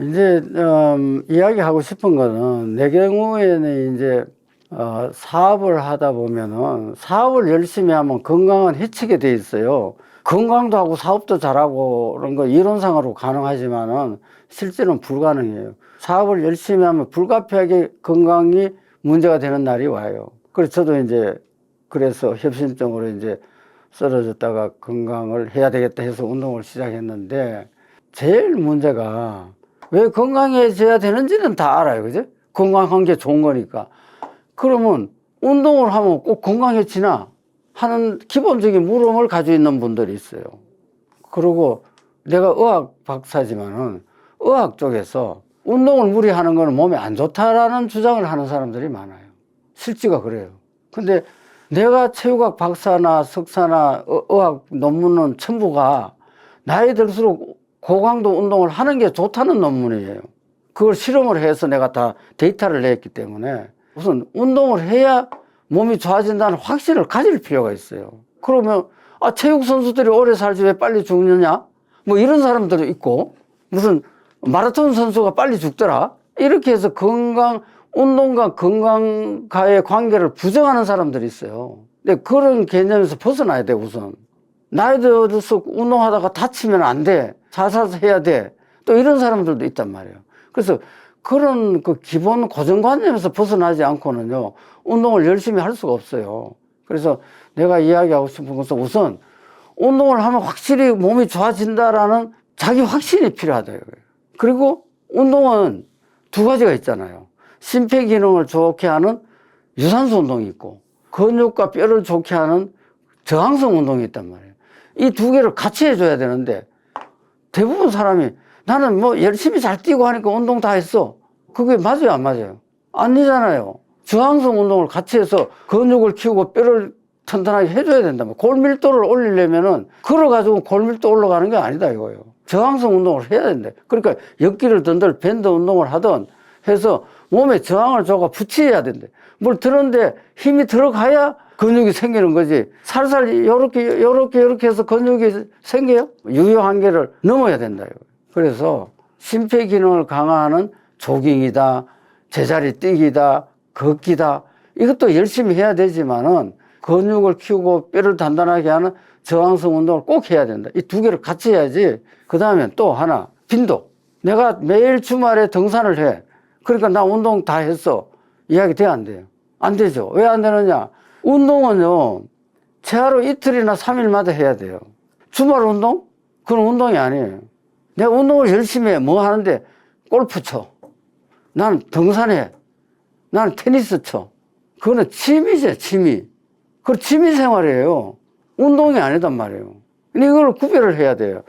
이제 음, 이야기하고 싶은 거는 내 경우에는 이제 어, 사업을 하다 보면은 사업을 열심히 하면 건강은 해치게 돼 있어요. 건강도 하고 사업도 잘하고 그런 거 이론상으로 가능하지만은 실제는 불가능해요. 사업을 열심히 하면 불가피하게 건강이 문제가 되는 날이 와요. 그래서 저도 이제 그래서 협심증으로 이제 쓰러졌다가 건강을 해야 되겠다 해서 운동을 시작했는데 제일 문제가 왜 건강해져야 되는지는 다 알아요. 그죠? 건강한 게 좋은 거니까. 그러면 운동을 하면 꼭 건강해지나 하는 기본적인 물음을 가지고 있는 분들이 있어요. 그리고 내가 의학 박사지만은 의학 쪽에서 운동을 무리하는 거는 몸에 안 좋다라는 주장을 하는 사람들이 많아요. 실제가 그래요. 근데 내가 체육학 박사나 석사나 의- 의학 논문은 전부가 나이 들수록 고강도 운동을 하는 게 좋다는 논문이에요. 그걸 실험을 해서 내가 다 데이터를 냈기 때문에 우선 운동을 해야 몸이 좋아진다는 확신을 가질 필요가 있어요. 그러면 아 체육 선수들이 오래 살지 왜 빨리 죽느냐? 뭐 이런 사람들도 있고 무슨 마라톤 선수가 빨리 죽더라? 이렇게 해서 건강 운동과 건강과의 관계를 부정하는 사람들이 있어요. 근데 그런 개념에서 벗어나야 돼 우선. 나이 들어서 운동하다가 다치면 안 돼. 자살해야 돼. 또 이런 사람들도 있단 말이에요. 그래서 그런 그 기본 고정관념에서 벗어나지 않고는요, 운동을 열심히 할 수가 없어요. 그래서 내가 이야기하고 싶은 것은 우선 운동을 하면 확실히 몸이 좋아진다라는 자기 확신이 필요하다. 이거예요. 그리고 운동은 두 가지가 있잖아요. 심폐 기능을 좋게 하는 유산소 운동이 있고, 근육과 뼈를 좋게 하는 저항성 운동이 있단 말이에요. 이 두 개를 같이 해줘야 되는데, 대부분 사람이 나는 뭐 열심히 잘 뛰고 하니까 운동 다 했어. 그게 맞아요, 안 맞아요? 아니잖아요. 저항성 운동을 같이 해서 근육을 키우고 뼈를 튼튼하게 해줘야 된다면 골밀도를 올리려면은 걸어가지고 골밀도 올라가는 게 아니다 이거예요. 저항성 운동을 해야 된다. 그러니까 역기를 던들 밴드 운동을 하든 해서 몸에 저항을 줘가 붙여야 된대. 뭘 들었는데 힘이 들어가야 근육이 생기는 거지. 살살 요렇게 요렇게 요렇게 해서 근육이 생겨요? 유효 한계를 넘어야 된다 이거. 그래서 심폐 기능을 강화하는 조깅이다, 제자리 뛰기다, 걷기다 이것도 열심히 해야 되지만은 근육을 키우고 뼈를 단단하게 하는 저항성 운동을 꼭 해야 된다. 이 두 개를 같이 해야지. 그 다음에 또 하나 빈도. 내가 매일 주말에 등산을 해. 그러니까 나 운동 다 했어. 이야기 돼안 돼요? 안 되죠. 왜 안 되느냐? 운동은요 최하로 이틀이나 삼일마다 해야 돼요. 주말 운동? 그건 운동이 아니에요. 내가 운동을 열심히 해. 뭐 하는데 골프 쳐. 나는 등산해. 나는 테니스 쳐. 그거는 취미죠, 취미. 그 취미 생활이에요. 운동이 아니단 말이에요. 근데 이걸 구별을 해야 돼요.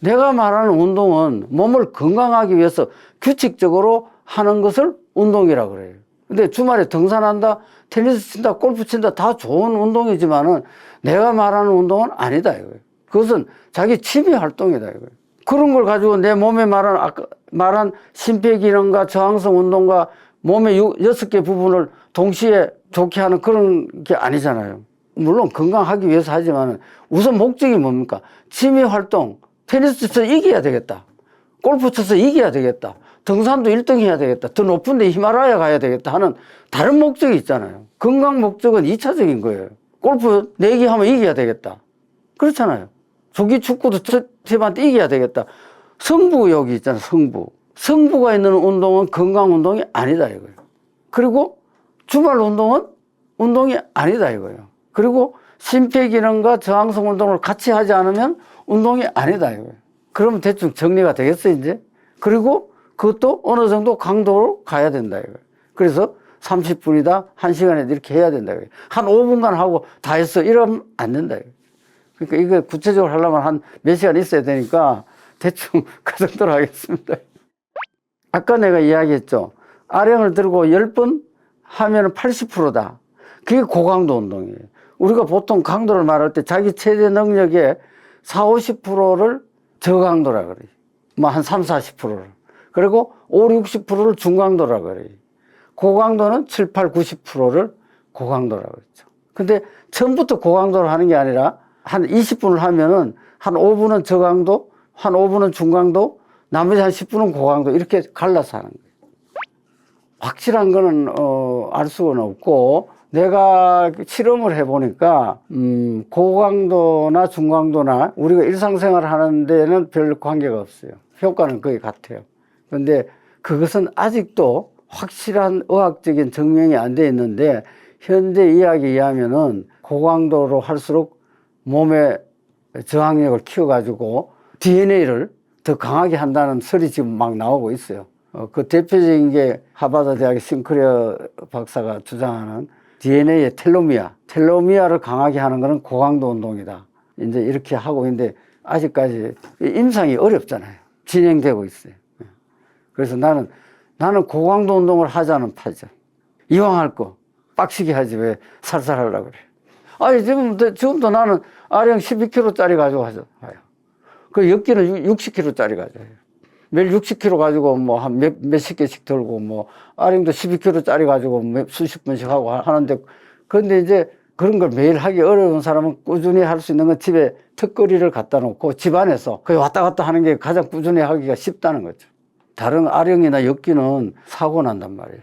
내가 말하는 운동은 몸을 건강하기 위해서 규칙적으로 하는 것을 운동이라 그래요. 근데 주말에 등산한다, 테니스 친다, 골프 친다 다 좋은 운동이지만은 내가 말하는 운동은 아니다 이거예요. 그것은 자기 취미 활동이다 이거예요. 그런 걸 가지고 내 몸에 말한 아까 말한 심폐기능과 저항성 운동과 몸의 유- 여섯 개 부분을 동시에 좋게 하는 그런 게 아니잖아요. 물론 건강하기 위해서 하지만 우선 목적이 뭡니까? 취미 활동, 테니스 쳐서 이겨야 되겠다. 골프 쳐서 이겨야 되겠다. 등산도 1등 해야 되겠다. 더 높은 데 히말라야 가야 되겠다 하는 다른 목적이 있잖아요. 건강 목적은 2차적인 거예요. 골프 내기 하면 이겨야 되겠다. 그렇잖아요. 조기 축구도 저 팀한테 이겨야 되겠다. 승부 여기 있잖아, 승부. 승부가 있는 운동은 건강 운동이 아니다 이거예요. 그리고 주말 운동은 운동이 아니다 이거예요. 그리고 심폐기능과 저항성 운동을 같이 하지 않으면 운동이 아니다 이거예요. 그러면 대충 정리가 되겠어 이제. 그리고 그것도 어느 정도 강도로 가야 된다 이거예요. 그래서 30분이다, 1시간에 이렇게 해야 된다 이거예요. 한 5분간 하고 다 했어 이러면 안 된다 이거예요. 그러니까 이거 구체적으로 하려면 한 몇 시간 있어야 되니까 대충 그 정도로 하겠습니다. 아까 내가 이야기했죠. 아령을 들고 10번 하면 80%다. 그게 고강도 운동이에요. 우리가 보통 강도를 말할 때 자기 최대 능력의 4, 50%를 저강도라 그래요. 뭐 한 3, 40%를. 그리고 5, 60%를 중강도라 그래요. 고강도는 7, 8, 90%를 고강도라 그랬죠. 근데 처음부터 고강도를 하는 게 아니라 한 20분을 하면은 한 5분은 저강도, 한 5분은 중강도, 나머지 한 10분은 고강도 이렇게 갈라서 하는 거예요. 확실한 거는 어, 알 수는 없고 내가 실험을 해보니까 음, 고강도나 중강도나 우리가 일상생활 하는 데는 별 관계가 없어요. 효과는 거의 같아요. 그런데 그것은 아직도 확실한 의학적인 증명이 안 돼 있는데 현재 이야기에 의하면은 고강도로 할수록 몸의 저항력을 키워가지고 DNA를 더 강하게 한다는 설이 지금 막 나오고 있어요. 어, 그 대표적인 게 하버드 대학의 싱크레어 박사가 주장하는 DNA의 텔로미아, 텔로미아를 강하게 하는 것은 고강도 운동이다. 이제 이렇게 하고 있는데 아직까지 임상이 어렵잖아요. 진행되고 있어요. 예. 그래서 나는 나는 고강도 운동을 하자는 파죠. 이왕 할 거 빡시게 하지 왜 살살 하려고 그래. 아니 지금 지금도 나는 아령 12kg짜리 가지고 하죠. 그 엽기는 60kg짜리 가져요. 매일 60kg 가지고 뭐 한 몇, 몇십 개씩 들고 뭐 아령도 12kg짜리 가지고 몇, 수십 번씩 하고 하- 하는데 그런데 이제 그런 걸 매일 하기 어려운 사람은 꾸준히 할 수 있는 건 집에 턱걸이를 갖다 놓고 집 안에서 그 왔다 갔다 하는 게 가장 꾸준히 하기가 쉽다는 거죠. 다른 아령이나 엽기는 사고 난단 말이에요.